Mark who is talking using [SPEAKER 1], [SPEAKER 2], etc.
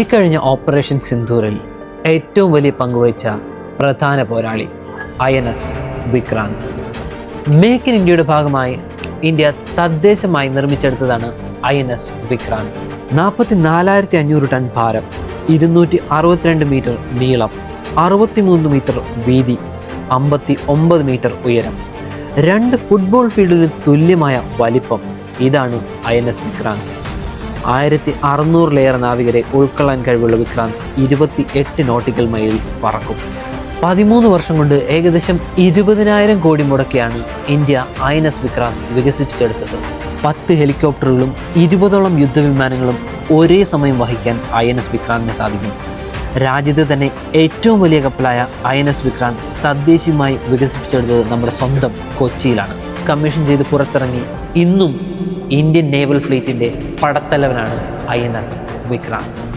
[SPEAKER 1] ഇക്കഴിഞ്ഞ ഓപ്പറേഷൻ സിന്ധൂറിൽ ഏറ്റവും വലിയ പങ്കുവഹിച്ച പ്രധാന പോരാളി I N S Vikrant. Make in ഇന്ത്യയുടെ ഭാഗമായി ഇന്ത്യ തദ്ദേശമായി നിർമ്മിച്ചെടുത്തതാണ് ഐ എൻ എസ് വിക്രാന്ത്. നാൽപ്പത്തി നാലായിരത്തി അഞ്ഞൂറ് ടൺ ഭാരം ഇരുന്നൂറ്റി അറുപത്തിരണ്ട് മീറ്റർ നീളം അറുപത്തിമൂന്ന് മീറ്റർ വീതി അമ്പത്തി ഒമ്പത് മീറ്റർ ഉയരം രണ്ട് ഫുട്ബോൾ ഫീൽഡിന് തുല്യമായ വലിപ്പം. ഇതാണ് ഐ എൻ എസ് വിക്രാന്ത്. ആയിരത്തി അറുന്നൂറിലേറെ നാവികരെ ഉൾക്കൊള്ളാൻ കഴിവുള്ള വിക്രാന്ത് ഇരുപത്തി എട്ട് നോട്ടിക്കൽ മൈലിൽ പറക്കും. പതിമൂന്ന് വർഷം കൊണ്ട് ഏകദേശം ഇരുപതിനായിരം crore മുടക്കിയാണ് India I N S Vikrant വികസിപ്പിച്ചെടുത്തത്. പത്ത് ഹെലികോപ്റ്ററുകളും ഇരുപതോളം യുദ്ധവിമാനങ്ങളും ഒരേ സമയം വഹിക്കാൻ ഐ എൻ എസ് വിക്രാന്തിന് സാധിക്കും. രാജ്യത്തെ തന്നെ ഏറ്റവും വലിയ കപ്പലായ ഐ എൻ എസ് വിക്രാന്ത് തദ്ദേശീയമായി വികസിപ്പിച്ചെടുത്തത് നമ്മുടെ സ്വന്തം കൊച്ചിയിലാണ്. കമ്മീഷൻ ചെയ്ത് പുറത്തിറങ്ങി ഇന്നും ഇന്ത്യൻ നേവൽ ഫ്ലീറ്റിന്റെ പടത്തലവനാണ് ഐ എൻ എസ് വിക്രാന്ത്.